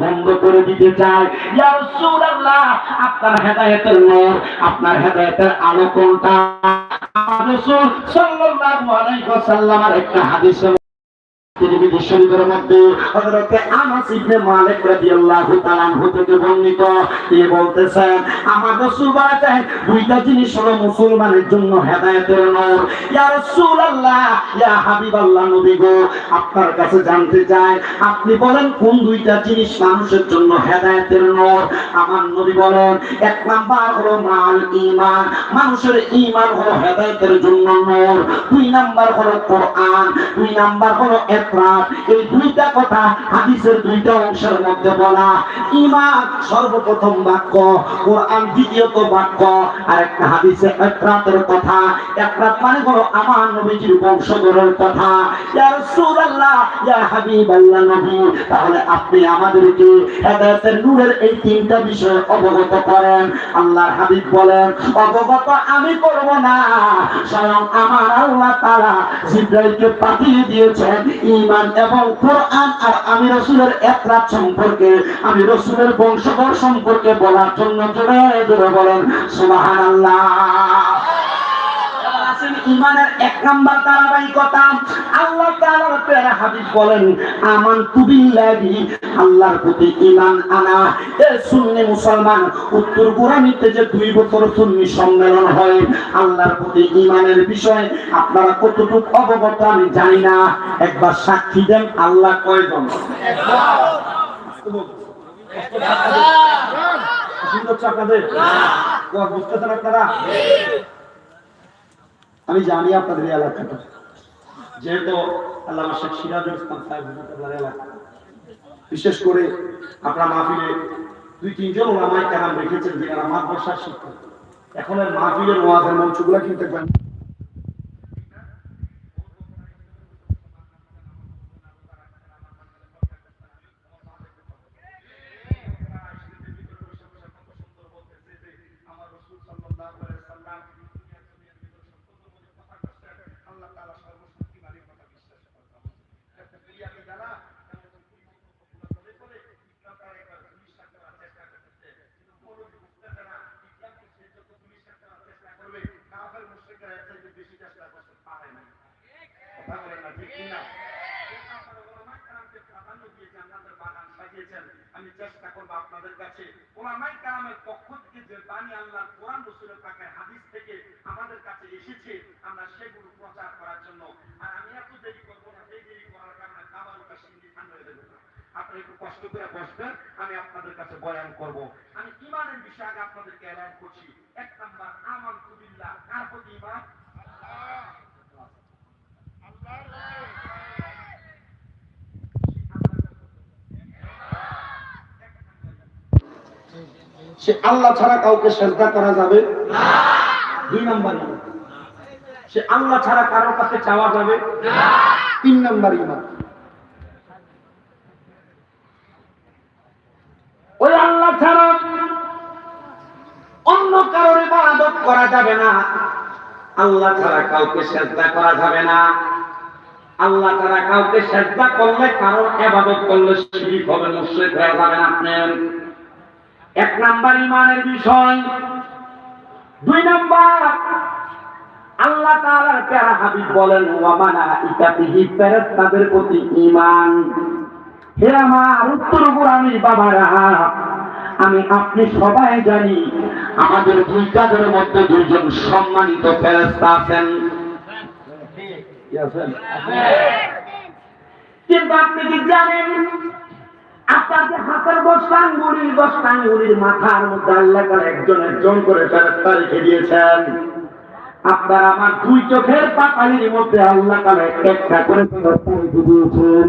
বন্ধ করে দিতে চায়। আপনার হেদায়তের নূর আপনার আলো কোনটা? একটা হাদিসে আপনার কাছে জানতে চাই, আপনি বলেন কোন দুইটা জিনিস মানুষের জন্য হেদায়েতের নূর আমার নবী বলেন, এক নাম্বার হলো মাল ঈমান। মানুষের ঈমান হলো হেদায়েতের জন্য নূর দুই নাম্বার হলো কোরআন। দুই নাম্বার হলো এই দুইটা কথা হাদিসের দুইটা অংশের মধ্যে বলা। ঈমান সর্বপ্রথম বাক্য, কোরআন দ্বিতীয়ত বাক্য আর একটা হাদিসে ইফরাতের কথা। ইফরাত মানে হলো আমার নবীজির বংশধরের কথা। নবী, তাহলে আপনি আমাদেরকে নূরের এই তিনটা বিষয় অবগত করেন। আল্লাহর হাবিব বলেন, অবগত আমি করব না, স্বয়ং আমার আল্লাহ তাআলা জিব্রাইলকে পাঠিয়ে দিয়েছেন ঈমান এবং কোরআন আর আমি রসুলের একরাত সম্পর্কে, আমি রসুলের বংশধর সম্পর্কে বলার জন্য জোরে জোরে বলেন সুবাহ আছেন ইমানের এক নাম্বার ধারাবাহিকতা আল্লাহ তাআলার প্যারা হাবিব বলেন আমান তুবিল্লাহি আল্লাহর প্রতি ঈমান আনা। এ সুন্নি মুসলমান উত্তর গোরামিতে যে দুই বছর সুন্নি সম্মেলন হয় আল্লাহর প্রতি ঈমানের বিষয় আপনারা কতটুকু অবগত আমি জানি না। একবার সাক্ষী দেন আল্লাহ কয়জন? আপনাদের আপনারা? আমি জানি আপনাদের এলাকাটা। যেহেতু আল্লাহ শেখ সিরাজুল ইসলাম সাহেব আপনার এলাকা। বিশেষ করে আপনার মাহফিলে দুই, তিনজন ওলামাই কেরাম রেখেছেন যে যারা মাদ্রাসার শিক্ষক। এখন এর মাহফিলের ওয়াজের মঞ্চগুলা কিন্তু দেখবেন আমি চেষ্টা করব আপনাদের কাছে ওলামাই কালামের পক্ষ থেকে যে বাণী আল্লাহ কোরআন রসুলের পাকের হাদিস থেকে আমাদের কাছে এসেছে আমরা সেগুলো প্রচার করার জন্য আর আমি এত দেরি করব না এই দেরি করার কারণে খাবার ওটা সিন্ধি ঠান্ডা হয়ে যাবে না। আপনারা একটু কষ্ট করে বসবেন আমি আপনাদের কাছে বয়ান করব। আমি ইমানের বিষয়ে আগে আপনাদেরকে এলান করছি। এক নাম্বার আমান কুবিল্লাহ কার প্রতি ইমান সে আল্লাহ ছাড়া কাউকে শ্রদ্ধা করা যাবে? দুই নাম্বার সে আল্লাহ ছাড়া কারোর কাছে চাওয়া যাবে? তিন নাম্বার ইমান ওই আল্লাহ ছাড়া অন্য কারোর ইবাদত করা যাবে না আল্লাহ ছাড়া কাউকে শ্রদ্ধা করা যাবে না। আল্লাহ ছাড়া কাউকে শ্রদ্ধা করলে কারোর ইবাদত করলে শিরিক হবে, মুশরিক হয়ে যাবেন আপনি। এক নাম্বার ইমানের বিষয়। দুই নাম্বার, আল্লাহ তাআলার প্যারা হাবিব বলেন, ওয়া মালাইকাতিহি ফেরেশতাদের প্রতি ঈমান। হে আমার উত্তর গোরামি বাবারা আমি আপনি সবাই জানি আমাদের দুই কাজের মধ্যে দুইজন সম্মানিত ফেরেশতা আছেন। কিন্তু আপনি কি জানেন আপনার যে হাতের বস্তাঙ্গুলির বস্তাঙ্গুলির মাথার মধ্যে আল্লাহ একজন একজন করে ফেরস্তা রেখে দিয়েছেন। আপনার আমার দুই চোখের পাতালির মধ্যে আল্লাহ তালা একটা করে ফেরস্তা রেখে দিয়েছেন।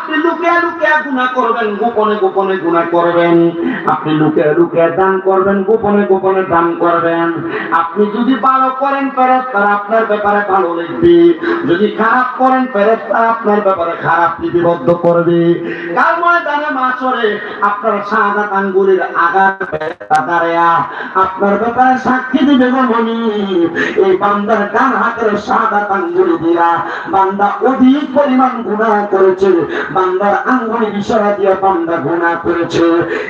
লুকিয়ে লুকিয়ে গুনাহ করবেন, গোপনে গোপনে গুনাহ করবেন। আপনি লুকিয়ে লুকিয়ে দান করবেন, গোপনে গোপনে দান করবেন। আপনি যদি ভালো করেন ফেরেশতারা আপনার ব্যাপারে ভালো লিখবে। যদি খারাপ করেন ফেরেশতারা আপনার ব্যাপারে খারাপ লিপিবদ্ধ করবে। কাল ময়দানে মাছরে আপনার সাদা আঙ্গুলের আঘাত দাঁড়ায়া আপনার ব্যাপারে সাক্ষী দিবে মনি এই বান্দার ডান হাতের সাদা আঙ্গুলি দিয়া বান্দা অধিক পরিমাণ গুনাহ করেছে। বান্দার আঙ্গুলি ইশারা দিয়ে বান্দা গুনাহ করেছে।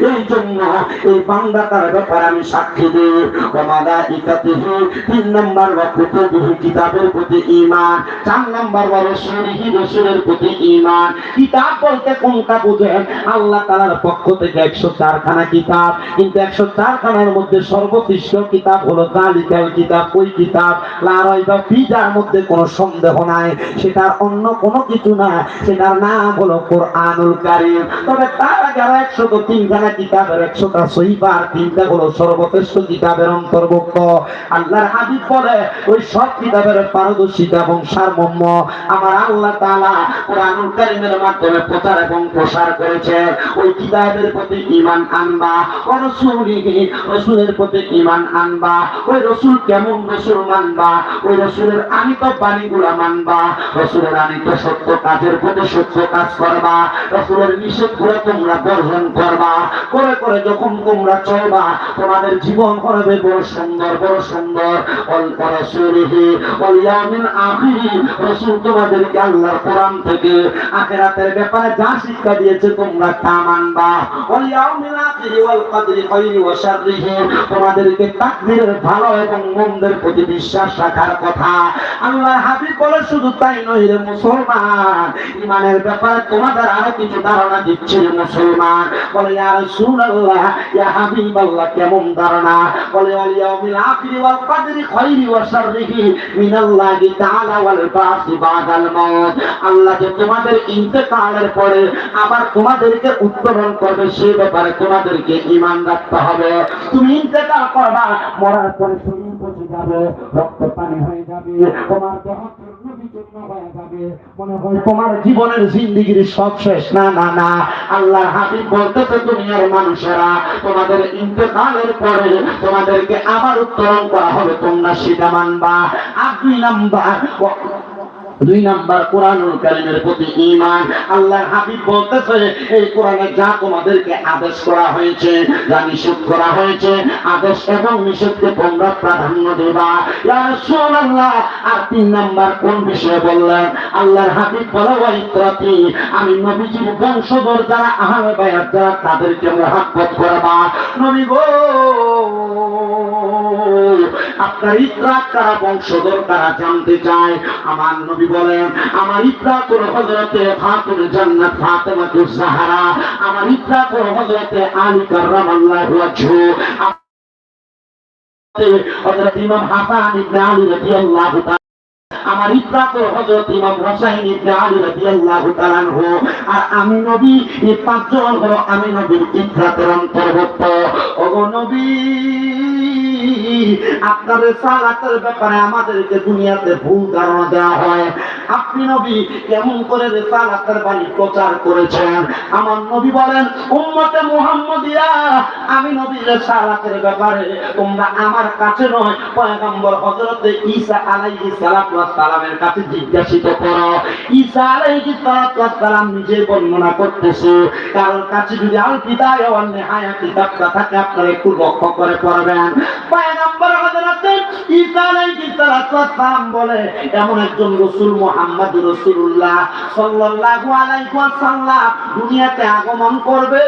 এই জন্য এই বান্দা তার ব্যাপারে আমি সাক্ষী দিই। ওমাদা ইকাতিহি তিন নম্বর বা কুতুবিহি, কিতাবের প্রতি ঈমান। চার নম্বর বা রসুলিহি, রসুলের প্রতি ঈমান। কিতাব বলতে কোনটা বুঝেন? আল্লাহ তাআলার পক্ষ থেকে একশো চারখানা কিতাব। কিন্তু একশো চারখানার মধ্যে সর্বোৎকৃষ্ট কিতাব হলো জালিকাল কিতাব, ওই কিতাব। লারাই বা ফিজার মধ্যে কোনো সন্দেহ নাই। সেটার অন্য কোনো কিছু না সেটার নাম হলো কোরআনুল কারীম। তবে তার আগে আরও একশত তিনখানা কিতাবের একশোটা সহিবার তিনটা হলো সর্বশ্রেষ্ঠ কিতাবের অন্তর্ভুক্ত। আল্লাহর হাবিব বলে, ওই সব কিতাবের পারদর্শিতা এবং সারমর্ম আমার আল্লাহ তাআলা কোরআনুল কারীমের মাধ্যমে প্রচার এবং প্রসার করেছে ওই কিতাবের প্রতি ঈমান আনবা, ও রাসূলিহি রাসূলের প্রতি ঈমান আনবা, ওই রাসূল কেমন রাসূল মানবা, ওই রাসূলের আনিত বাণীগুলা মানবা, রাসূলের আনিত সত্য কাজের প্রতি সত্য কাজ করবা, রাসূলের নিষেধ করে তোমরা বর্জন করবা। করে করে যখন তোমরা চলবা, তোমাদের জীবন হবে বড় সুন্দর বড় সুন্দর। অল রাসূলিহি আখির। রাসূল তোমাদেরকে আল্লাহর কোরআন থেকে আখিরাতের ব্যাপারে যা শিক্ষা দিয়েছে তোমরা তা মানবা। আখির ওয়াল কদরি খাইরি ওয়া শাররিহি। তোমাদেরকে তাকদীরের ভালো এবং মন্দের প্রতি বিশ্বাস রাখার কথা। আল্লাহ হাবিব বলে শুধু তাই নয় রে মুসলমান ইমানের ব্যাপারে তোমাদের কিছু ধারণা দিচ্ছে রে মুসলমান। বলে, ইয়া হাবিবাল্লাহ, কেমন ধারণা? বলে ওয়াল খাইরি ওয়া শাররিহি তাআলা ওয়াল বাসি বাদাল আল্লাহ যে তোমাদের ইন্তেকালের পরে আবার তোমাদেরকে উত্তরণ করবে, সে ব্যাপারে তোমাদেরকে ঈমান রাখতে হবে। তুমি ইন্তেকাল করবা, মরার পরে শরীর পচে যাবে, রক্ত পানি হয়ে যাবে, তোমার দেহ তোমার জীবনের জিন্দিগির সব শেষ না না না আল্লাহ হাবিব বলতেছে দুনিয়ার মানুষেরা তোমাদের ইন্তেকালের পরে তোমাদেরকে আবার উত্তরণ করা হবে, তোমরা সেটা মানবা। আর দুই নাম্বার দুই নাম্বার কোরআনুল কারীমের প্রতি হাবিব বলতেছে, এই কোরআনে যা তোমাদেরকে আদেশ করা হয়েছে, যা নিষেধ করা হয়েছে, আদেশ এবং নিষেধকে তোমরা প্রাধান্য দেবা। ইয়া রাসূলুল্লাহ, আর তিন নাম্বার কোন বিষয়ে বললেন? আল্লাহর হাবিব বলে ওয়াইত্রাতি আমি নবীজির বংশধর যারা, আহলে বায়াত যারা, তাদেরকে মহব্বত করবা। নবী গো! আপনার ইত্রাক কারা বংশধর কারা জানতে চায়? আমার নবী বলেন, আমার ইত্রাক হলো হযরতে খাতুন জান্নাত ফাতেমাতুজ জাহরা আমার ইত্রাক হলো হযরতে আলী কাররামাল্লাহু ওয়াজহু হযরত ইমাম হাসান ইবনে আলী রাদিয়াল্লাহু তাআলা। আমার ইচ্ছা তো হযরত ইমাম হোসাইন ইবনে আলী রাদিয়াল্লাহু তাআলা আনহু। আর আমি নবী, এই পাঁচজন হলো আমি নবীর ইচ্ছাতের অন্তর্ভুক্ত। ওগো নবী! আপনার সালাতের ব্যাপারে আমাদেরকে দুনিয়াতে ভুল ধারণা দেওয়া হয়। আপনি নবী কেমন করে রেসালাতের বাণী প্রচার করেছেন? আমার নবী বলেন, উম্মতে মুহাম্মদিয়া। আমি নবী রেসালাতের ব্যাপারে, তোমরা আমার কাছে নয়, পয়গম্বর ঈসা সালামের কাছে জিজ্ঞাসিত করো। ঈসা সালাম নিজে বর্ণনা করতেছে, কারোর কাছে যদি আল বিদায় ওয়ান নিহায়া কিতাবটা থাকে, আপনারা একটু লক্ষ্য করে পড়বেন। அக்பர் হযরতে ঈসা আলাইহিস সালাতু বলে, এমন একজন সাল্লাল্লাহু আলাইহি ওয়াসাল্লাম দুনিয়াতে আগমন করবে।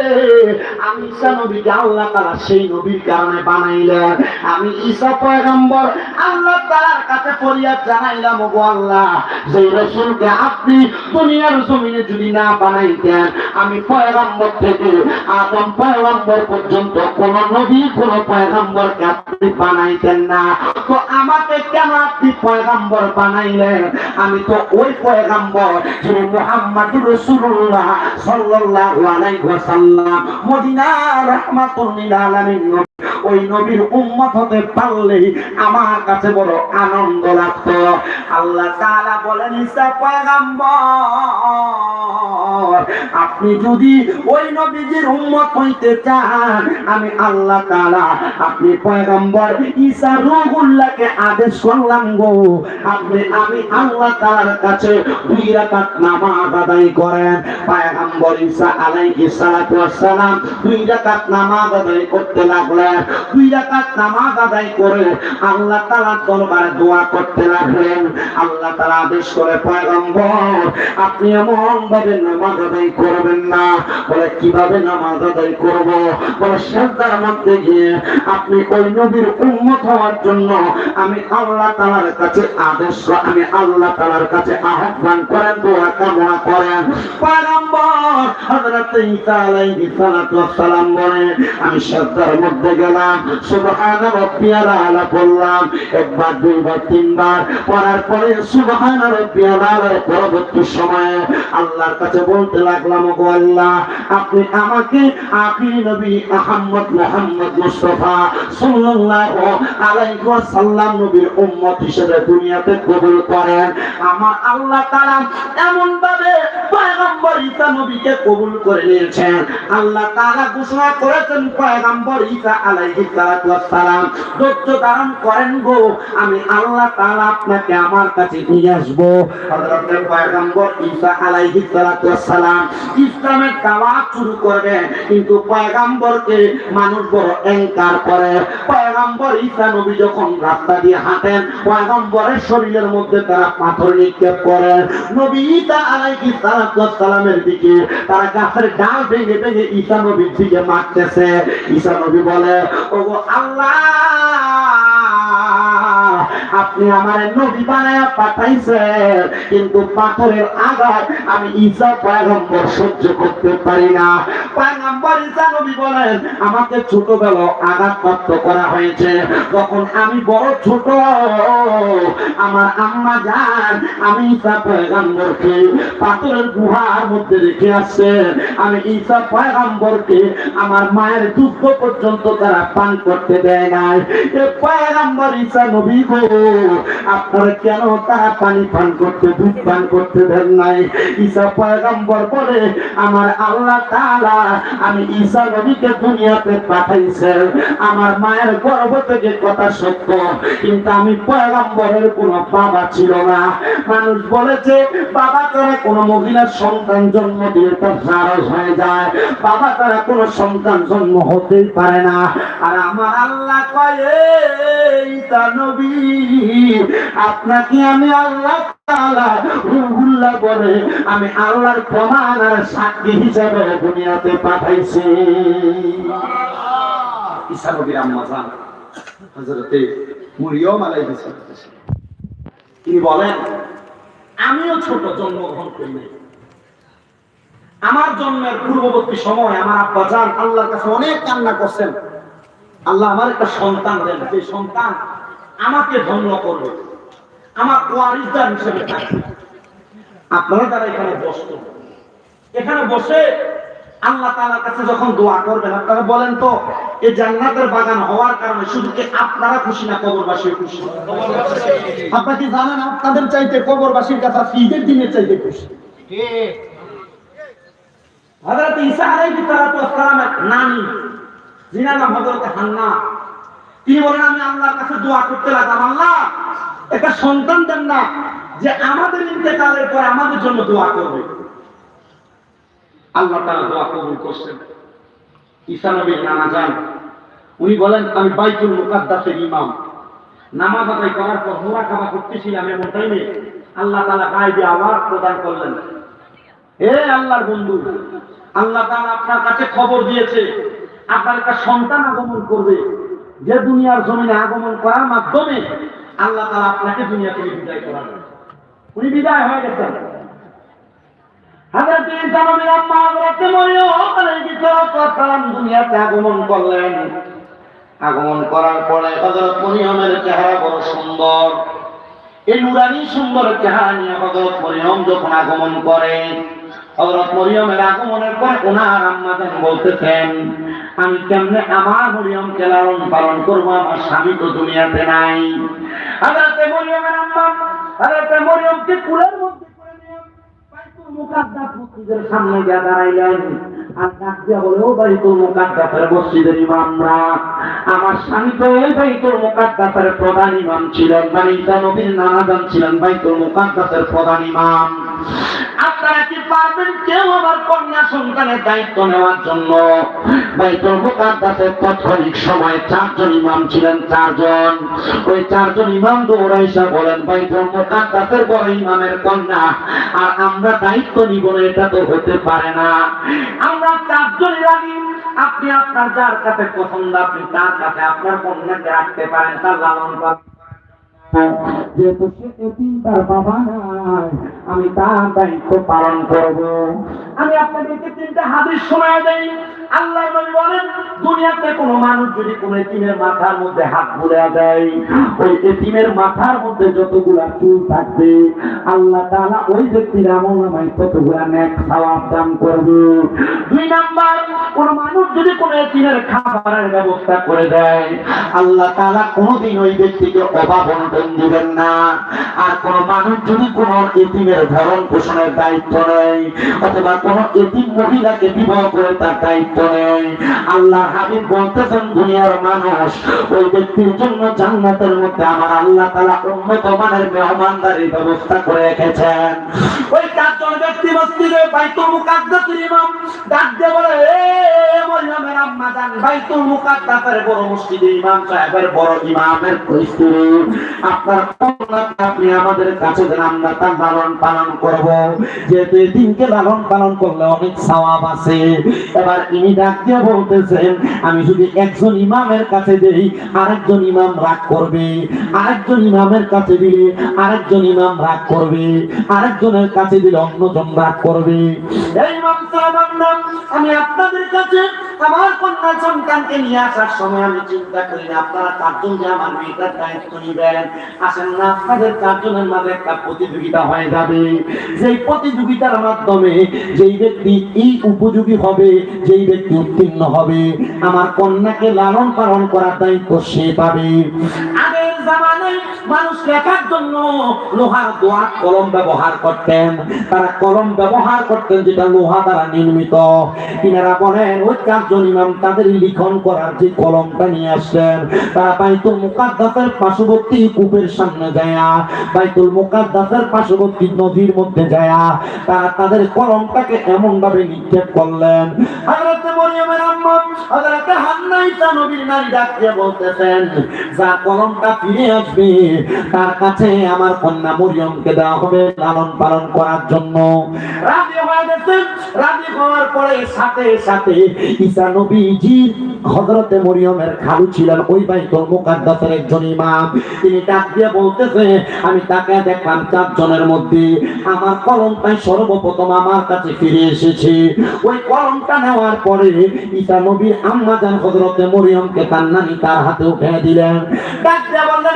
আমি ঈসা নবীকে আল্লাহ তাআলা সেই নবীর কারণে বানাইলেন। আমি ঈসা পয়গম্বর, আল্লাহ তাআলার কাছে ফরিয়াদ জানাইলাম আল্লাহ, যে রাসূলকে আপনি দুনিয়ার জমিনে যদি না বানাইতেন, আমি পয়গম্বর থেকে আদম পয়গম্বর পর্যন্ত কোন নবী, কোন পয়গম্বরকে আপনি বানাইতেন না। তো আমাকে কেন আপনি পয়গাম্বর বানাইলেন? আমি তো ওই পয়গাম্বর যে মুহাম্মাদুর রসুল্লাহ সাল্লাল্লাহু মদিনা রাহমাতুল লিল ওই নবীর উম্মত হতে পারলেই আমার কাছে বড় আনন্দ লাগতো। আল্লাহ তাআলা বলেন ঈসা পয়গম্বর, আপনি যদি ওই নবীজির উম্মত হইতে চান, আমি আল্লাহ তাআলা আপনি পয়গম্বর ঈসা রূহুল্লাহকে আদেশ করলাম গো। আপনি, আমি আল্লাহ তাআলার কাছে দুই রাকাত নামাজ আদায় করেন। পয়গম্বর ঈসা আলাইহিস সালাতু ওয়াস সালাম দুই রাকাত নামাজ আদায় করতে লাগলেন। দুই রাকাত নামাজ আদায় করে আল্লাহ তাআলার দরবারে দোয়া করতে লাগলেন। আল্লাহ তাআলা আদেশ করে, পয়গম্বর, আপনি এমন ভাবে নামাজ আদায় করবেন না। বলে, কীভাবে নামাজ আদায় করব? বলে মধ্যে গিয়ে আপনি ওই নবীর উম্মত হওয়ার জন্য আমি আল্লাহ তাআলার কাছে আদেশ, আমি আল্লাহ তাআলার কাছে আহ্বান করেন, দোয়া কামনা করেন। পয়গম্বর হযরত ঈসা আলাইহিস সালাম বলে আমি সেজদার মধ্যে গেলাম। সুবহান রাব্বিয়াল আলা বললাম, একবার, দুইবার, তিনবার, পড়ার পরে সুবহান রাব্বিয়াল আলা পরবর্তী সময়ে আল্লাহর কাছে বলতে লাগলাম গো আল্লাহ, আপনি আমাকে আখির নবী আহমদ মুহাম্মদ মুস্তাফা সাল্লাল্লাহু আলাইহি ওয়াসাল্লাম নবীর উম্মত হিসেবে দুনিয়াতে কবুল করেন। আমার আল্লাহ তাআলা এমন ভাবে পয়গম্বর ঈসা নবীকে কবুল করে নিয়েছেন। আল্লাহ তাআলা ঘোষণা করেছেন, পয়গম্বর ঈসা আলাইহিস সালাম ধৈর্য ধারণ করেন গো, আমি আল্লাহ আপনাকে আমার কাছে নিয়ে ইসলামের শুরু কিন্তু মানুষ বড় করে। নবী যখন রাস্তা দিয়ে হাঁটেন, পয়গম্বরের শরীরের মধ্যে তারা পাথর নিক্ষেপ করে নবী ঈসা সালামের দিকে তারা গাছের ডাল ভেঙে ভেঙে ঈসা নবীর দিকে মারতেছে। ঈসা নবী বলে ওগো আল্লাহ। আপনি আমার নবী বানায় পাঠাইছেন, কিন্তু পাথরের আঘাত আমি ঈসা পয়গম্বর সহ্য করতে পারি না। পয়গম্বর ঈসা নবী বলেন, আমাকে ছোটবেলা আঘাতপ্রাপ্ত করা হয়েছে। তখন আমি বড় ছোট, আমার আম্মা জান আমি ঈসা পয়গম্বরকে পাথরের গুহার মধ্যে রেখে আসছে আমি ঈসা পয়গম্বরকে আমার মায়ের দুঃখ পর্যন্ত তারা পান করতে দেয় নাই। এ পয়গম্বর ঈসা নবী গো আপনারা কেন তারা পানি পান করতে, দুধ পান করতে দেন নাই? ঈসা পয়গম্বর বলে, আমার আল্লাহ তাআলা আমি ঈসা নবীকে দুনিয়াতে পাঠাইছে। আমার মায়ের গর্ভ থেকে কথা সত্য, কিন্তু আমি পয়গম্বরের কোনো বাবা ছিল না। মানুষ বলেছে বাবা তারা কোনো মহিলার সন্তান জন্ম দিয়ে তার জারজ হয়ে যায়। বাবা তারা কোনো সন্তান জন্ম হতেই পারে না। আর আমার আল্লাহ কয়, "এই তা নবী আপনাকে আমি আল্লাহ বলে আমি আল্লাহর প্রমাণ আর সাক্ষী হিসাবে দুনিয়াতে পাঠাইছি। তিনি বলেন, আমিও ছোট, জন্মগ্রহণ করি। আমার জন্মের পূর্ববর্তী সময় আমার আব্বা জান আল্লাহর কাছে অনেক কান্না করছেন। আল্লাহ আমার একটা সন্তান দেন। যে সন্তান আমাকে ধন্য করবে আমার ওয়ারিসদার হিসেবে থাকবে আপনারা তারা এখানে বসত, এখানে বসে আল্লাহ তাআলার কাছে যখন দোয়া করবেন, আপনারা বলেন তো এই জান্নাতের বাগান হওয়ার কারণে শুধু কি আপনারা খুশি না কবরবাসী খুশি? আপনারা কি জানেন আপনাদের চাইতে কবরবাসীর কাছে ঈদের দিনের চাইতে খুশি? হযরত ঈসা আলাইহিস সালামের নানি, যিনার নাম হযরত হান্না তিনি বলেন, আমি আল্লাহর কাছে দোয়া করতে লাগলাম, আল্লাহ, একটা সন্তান দেন না যে আমাদের ইন্তেকালের পর আমাদের জন্য দোয়া করবে। আল্লাহ তারা দোয়া কবুল করছেন। ঈসা নবীর নানা যান উনি বলেন, আমি বাইতুল মুকাদ্দাসের ইমাম। নামাজ আদায় করার পর মুরাকাবা করতেছিলাম এমন টাইমে আল্লাহ তাআলা গায়েবে আওয়াজ প্রদান করলেন। হে আল্লাহর বন্ধু, আল্লাহ তাআলা আপনার কাছে খবর দিয়েছে, আপনার একটা সন্তান আগমন করবে। যে দুনিয়ার জমিনে আগমন করার মাধ্যমে আল্লাহ তাআলা আপনাকে দুনিয়া থেকে বিদায় করাবেন। উনি বিদায় হয়ে গেছেন। হাজরত দুনিয়াতে আগমন করলেন। আগমন করার পরে বড় সুন্দর। এই সুন্দর নিয়ে হযরত মরিয়ম আগমন করে হযরত মরিয়মের আগমনের পর ওনার আম্মা বলতেছেন, আমি কেমনে আমার মরিয়মকে লালন পালন করব? আমার স্বামী তো দুনিয়াতে নাই। মরিয়মের আম্মা মরিয়মকে কুলের মধ্যে করে নিয়ে বাইতুল মুকাদ্দাস মসজিদের সামনে গিয়ে দাঁড়াইলেন। আর ডাক দিয়া বলে বাইতুল মুকাদ্দাসের মসজিদের ইমামরা, আমার স্বামী তো এই বাইতুল মুকাদ্দাসের প্রধান ইমাম ছিলেন মানে ঈসা নবীর নানাজান ছিলেন বাইতুল মুকাদ্দাসের প্রধান ইমাম। আপনারা কি পারবেন কেউ আমার কন্যা সন্তানের দায়িত্ব নেওয়ার জন্য? বাইতুল মুকাদ্দাসের তৎক্ষণিক সময় চারজন ইমাম ছিলেন, চারজন। ওই চারজন ইমাম দৌড়াইসা বলেন, বাইতুল মুকাদ্দাসের বড় ইমামের কন্যা, আর আমরা দায়িত্ব নিব না, এটা তো হতে পারে না। আমরা চারজন রাজি আপনি আপনার যার কাছে পছন্দ, আপনি তার কাছে আপনার কন্যাকে রাখতে পারেন, তার লালন পালন যেহেতু সে এতিম তার বাবা নাই আমি তার দায়িত্ব পালন করব। আমি আপনাদেরকে তিনটা হাতের সময় দেই। আল্লাহ বলেন, দুনিয়াতে কোনো মানুষ যদি কোনো এতিমের মাথার মধ্যে হাত বুলে দেয়, ওই এতিমের মাথার মধ্যে যতগুলা চুল থাকবে, আল্লাহ তাআলা ওই ব্যক্তির আমল নামায় ততগুলা নেক সওয়াব দান করবে। দুই নাম্বার, কোন মানুষ যদি কোনো এতিমের খাবারের ব্যবস্থা করে দেয়, আল্লাহ তাআলা কোনোদিন ওই ব্যক্তিকে অভাব অনটন দিবেন না। আর কোন মানুষ যদি কোন এতিমের ভরণ পোষণের দায়িত্ব নেয়, অথবা কোন এতিম মহিলাকে বিবাহ করে তার দায়িত্ব আল্লাহ হাবিব বলতেছেন, দুনিয়ার মানুষ ওই ব্যক্তির জন্য জান্নাতের মধ্যে আমার আল্লাহ তাআলা উন্নত মানের মেহমানদারির ব্যবস্থা করে রেখেছেন। ওই ব্যক্তি মসজিদে বাইতুল ইমাম ডাক দিয়ে বলে, এ মরিয়মের আম্মা জান বাইতুল মুকাদ্দাসের বড় মসজিদের ইমাম সাহেবের বড় ইমামের আপনার কন্যাকে আপনি আমাদের কাছে দেন আমরা তার লালন পালন করব। যেহেতু দিনকে লালন পালন করলে অনেক সওয়াব আছে। এবার ইনি ডাক দিয়ে বলতেছেন, আমি যদি একজন ইমামের কাছে দেই, আরেকজন ইমাম রাগ করবে। আরেকজন ইমামের কাছে দিলে আরেকজন ইমাম রাগ করবে। আরেকজনের কাছে দিলে অন্যজন রাগ করবে। এই ইমাম সাহেব আমি আপনাদের কাছে আমার কন্যা সন্তানকে নিয়ে আসার সময় আমি চিন্তা করি না, আপনারা চারজন যে আমার মেয়েটার দায়িত্ব নিবেন। আসেন না, আপনাদের চারজনের মাঝে একটা প্রতিযোগিতা হয়ে যাবে। সেই প্রতিযোগিতার মাধ্যমে যেই ব্যক্তি এই উপযোগী হবে, যেই ব্যক্তি উত্তীর্ণ হবে আমার কন্যাকে লালন পালন করার দায়িত্ব সে পাবে। মানুষ লেখার জন্য লোহার দোয়া কলম ব্যবহার করতেন। তারা কলম ব্যবহার করতেন যেটা লোহা দ্বারা নির্মিত। তিনারা বলেন, ওই চারজন ইমাম তাদের লিখন করার যে কলমটা নিয়ে আসলেন তারা বাইতুল মুকাদ্দাসের পার্শ্ববর্তী কূপের সামনে যায়া, বাইতুল মুকাদ্দাসের পার্শ্ববর্তী নদীর মধ্যে যায়া। তারা তাদের কলমটাকে এমন ভাবে নিক্ষেপ করলেন। হযরত মরিয়মের আম্মা, হযরত হান্না ঈসা নবীর নারী ডাক দিয়ে বলতেছেন, যা কলমটা ফিরে আসবে তার কাছে আমার কন্যা মরিয়মকে দেওয়া হবে লালন পালন করার জন্য। রাজি হয়ে গেছেন রাজি হওয়ার পরে সাথে সাথে ঈসা নবীজি হযরতে মরিয়মের খালু ছিলেন, ওই বাইতুল মুকাদ্দাসের একজন ইমাম। তিনি ডাক দিয়ে বলতেছে, আমি তাকে দেখলাম চারজনের মধ্যে। আমার কলমটাই সর্বপ্রথম আমার কাছে ফিরে এসেছে। ওই কলমটা নেওয়ার পরে ঈসা নবীর আম্মা জান হযরতে মরিয়মকে তার নানি তার হাতে উঠে দিলেন। ডাক দিয়ে বললেন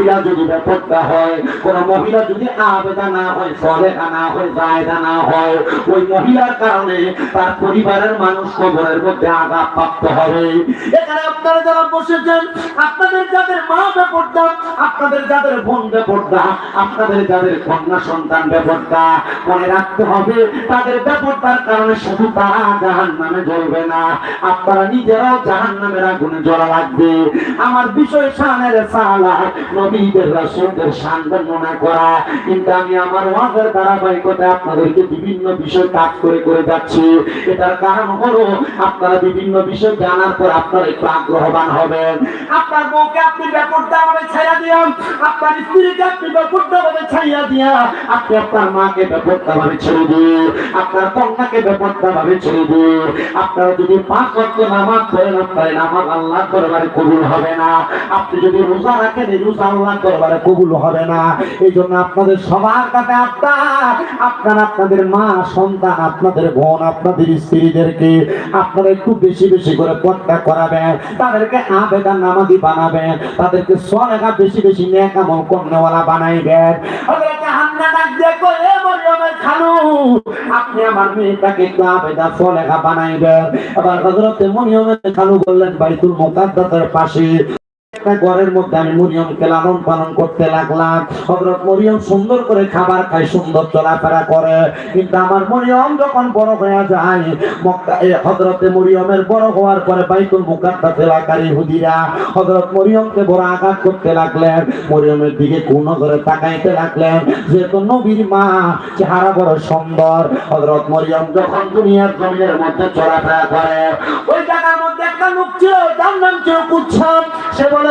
মহিলা যদি ব্যাপারটা হয়, কোন মহিলা যদি আবেদা না হয় ফলেহা না হয়, জায়দা না হয়, ওই মহিলার কারণে তার পরিবারের মানুষ কবরের মধ্যে আঘাত প্রাপ্ত হবে। এখানে আপনারা যারা বসেছেন, আপনাদের যাদের মা বেপর্দা আপনাদের যাদের বোন বেপর্দা আপনাদের যাদের কন্যা সন্তান বেপর্দা মনে রাখতে হবে, তাদের বেপর্দার কারণে শুধু তারা জাহান নামে জ্বলবে না। আপনারা নিজেরাও জাহান নামের আগুনে জ্বলা লাগবে। আমার বিষয় শানের সালা নবীদের রাসূলদের শান বর্ণনা করা। কিন্তু আমি আমার ওয়াজের ধারাবাহিকতায় আপনাদেরকে বিভিন্ন বিষয় কাজ করে করে যাচ্ছি। এটার কারণ হলো আপনারা বিভিন্ন বিষয় জানার পর আপনারা একটু আগ্রহবান হবেন। আপনার বউকে আপনি ব্যাপারটা ভাবে ছাইয়া দিয়ান। আপনার স্ত্রীকে আপনি ব্যাপারটা ভাবে ছাইয়া দিয়া আপনি আপনার মাকে ব্যাপারটা ভাবে ছেড়ে দিন। আপনার কন্যাকে ব্যাপারটা ভাবে ছেড়ে দিন। আপনারা যদি পাঁচ ওয়াক্ত নামাজ পড়েন আপনার নামাজ আল্লাহ দরবারে কবুল হবে না। আপনি যদি রোজা রাখেন রোজা আল্লাহ দরবারে কবুল হবে না। এই জন্য আপনাদের সবার কাছে আপনার আপনার আপনাদের মা সন্তান আপনাদের বোন আপনাদের স্ত্রীদেরকে আপনারা একটু বেশি বেশি করে পট্টা করাবেন তাদেরকে আবেদন নামাজি বানাবেন তাদেরকে সলেখা বেশি বেশি নেকামল কন্যাওয়ালা বানাইবেন। ওদেরকে হান্না ডাক দিয়ে কই, "এ মরিয়মের খালু, আপনি আমার মেয়েটাকে একটু আবেদা সলেখা বানাইবেন। আবার হজরতে মরিয়মের খালু বললেন বাইতুল মোকাদ্দাসের পাশে একটা ঘরের মধ্যে আমি মরিয়মকে লালন পালন করতে লাগলাম। হজরত মরিয়ম সুন্দর করে খাবার খায়, সুন্দর চলাফেরা করে। কিন্তু আমার মরিয়ম যখন বড় হয়ে যায়, মক্কা হজরতে মরিয়মের বড় হওয়ার পরে বাইতুল মুকাদ্দাস এলাকার ইহুদিরা হজরত মরিয়মকে বড় আঘাত করতে লাগলেন। মরিয়মের দিকে কোন করে তাকাইতে লাগলেন, যেহেতু নবীর মা চেহারা বড় সুন্দর। হজরত মরিয়ম যখন দুনিয়ার জমিনের মধ্যে চলাফেরা করে, ওই জায়গার মধ্যে একটা লোক ছিল, যার নাম ছিল কুচ্ছাম সে বলে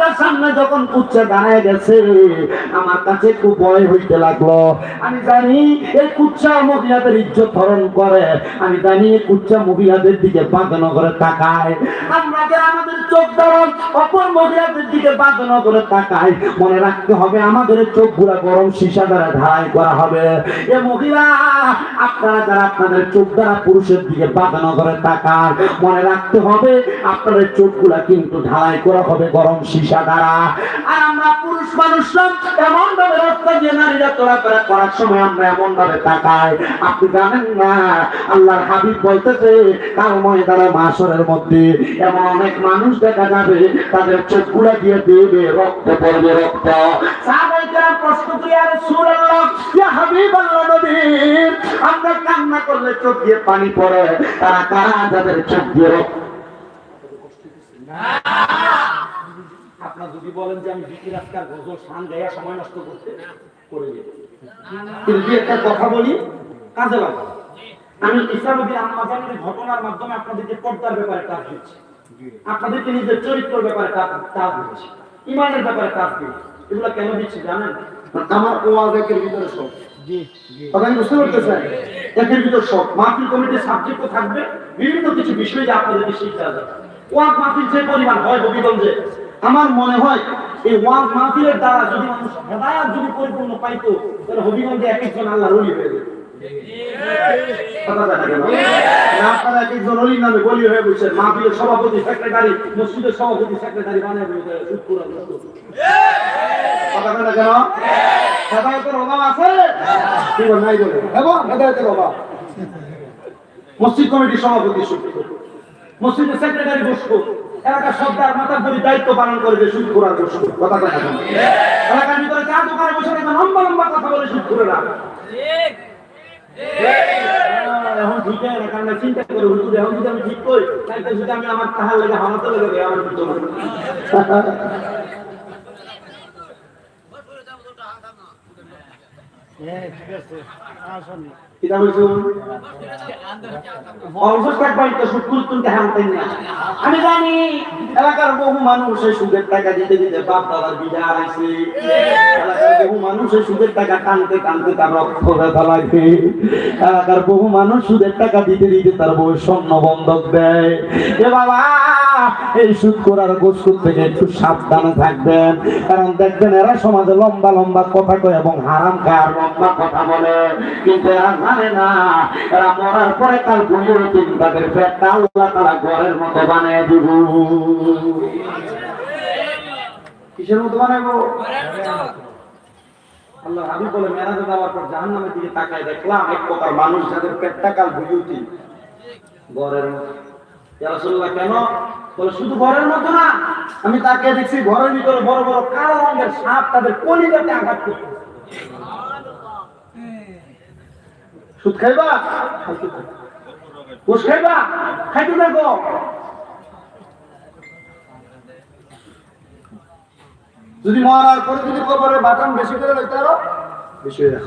দরজার সামনে যখন কুচ্ছা দাঁড়ায় গেছে, আমার কাছে একটু ভয় হইতে লাগল। আমি জানি এই কুচ্ছা মহিলাদের ইজ্জত ধরণ করে। আমি জানি এই কুচ্ছা মহিলাদের দিকে বাঁধানো করে তাকায়। আমরা আমাদের চোখ ধরন অপর মহিলাদের দিকে বাঁধানো করে তাকায়। মনে রাখতে হবে, আমাদের চোখগুলা গরম, সীসা দ্বারা ধারাই করা হবে। এ মহিলা, আপনারা যারা আপনাদের চোখ দ্বারা পুরুষের দিকে বাঁধানো করে তাকায়, মনে রাখতে হবে, আপনাদের চোখগুলা কিন্তু ঢালাই করা হবে গরম, সীসা দ্বারা আর আমরা পুরুষ মানুষরা এমন ভাবে রাস্তা দিয়ে নারীরা চলাফেরা করার সময় আমরা এমন ভাবে তাকাই। আপনি জানেন না, আল্লাহর হাবিব বলতেছে, কাল ময়দানে মাসরের মধ্যে এমন অনেক মানুষ দেখা যাবে, তাদের চোখগুলা দিয়ে দেবে, রক্ত পড়বে, রক্ত। আমরা করলে চোখ পানি পড়ে, তারা কারা যাদের চোখ দিয়ে রক্ত আপনার যদি বলেন যে আমি বিকি রাস্তার গজল শান গাইয়া সময় নষ্ট করতে করে কিন্তু একটা কথা বলি কাজে লাগে আমি ইসলামী আম্মাজানের ঘটনার মাধ্যমে আপনাদেরকে পর্দার ব্যাপারে কাজ দিচ্ছি। আপনাদেরকে নিজের চরিত্রের ব্যাপারে কাজ দিচ্ছি। ইমানের ব্যাপারে কাজ দিচ্ছি। এগুলো কেন দিচ্ছি জানেন? আমার ওয়াজ একের ভিতরে সব। বুঝতে পারতেছেন? একের ভিতর সব। মাহফিল কমিটির সাবজেক্টও থাকবে। বিভিন্ন কিছু বিষয় যে আপনাদেরকে শিখতে হবে ওয়াজ মাহফিল যে পরিমাণ হয় হবিগঞ্জে আমার মনে হয় এই ওয়াজ মাহফিলের দ্বারা যদি মানুষ হেদায়াত যদি পরিপূর্ণ পাইতো, তাহলে হবিগঞ্জে এক একজন আল্লাহর ওলি হয়ে যেত। হয়ে সভাপতি, সেক্রেটারি অভাব মসজিদ কমিটির সভাপতি মসজিদের সেক্রেটারি বসবো এলাকার সর্দার মাথার ধরে দায়িত্ব পালন করবে সুদ করার বসবো কথা কথা এলাকার ভিতরে চা দোকানে বসে থাকবে, লম্বা লম্বা কথা বলে সুদ করে না। এখন চিন্তা করে যদি আমি ঠিক করি, তাহলে যদি আমি আমার তাহার লাগে হামাতে লাগে আমার না আমি জানি এলাকার বহু মানুষ সুদের টাকা দিতে দিতে বাপ দাদার বিজা হারাইছে এলাকার বহু মানুষ সুদের টাকা টানতে টানতে তার রক্ত ব্যথা লাগে। এলাকার বহু মানুষ সুদের টাকা দিতে দিতে তার বউ স্বর্ণ বন্ধক দেয়। এ বাবা! এই সুদ করার গোসুদ থেকে একটু সাবধানে থাকবেন। কারণ দেখবেন এরা সমাজে লম্বা লম্বা কথা কয় এবং হারাম খায় লম্বা কথা বলে। কিন্তু এরা জানে না, এরা মরার পরে কাল ঘুমিয়ে দিন তাদের পেটটা আল্লাহ তারা ঘরের মতো বানিয়ে দিব। কিসের মতো বানাবো? আল্লাহ হাবিব বলে, মেরাজে যাওয়ার পর জাহান্নামের দিকে তাকায় দেখলাম এক প্রকার মানুষ যাদের পেটটা কাল ভুজুতি ঘরের মতো। কেন? শুধু ঘরের মতো না, আমি তাকে দেখছি ঘরের ভিতরে বড় বড় কালো রঙের সাপ তাদের কলিকাতে আঘাত করতে সুদ খাইবা? ঘুষ খাইবা? খাইতে থাকো। যদি মহারাজ পরে যদি কবরের বাটাম বেশি করে লইতে আরও বেশি হয়ে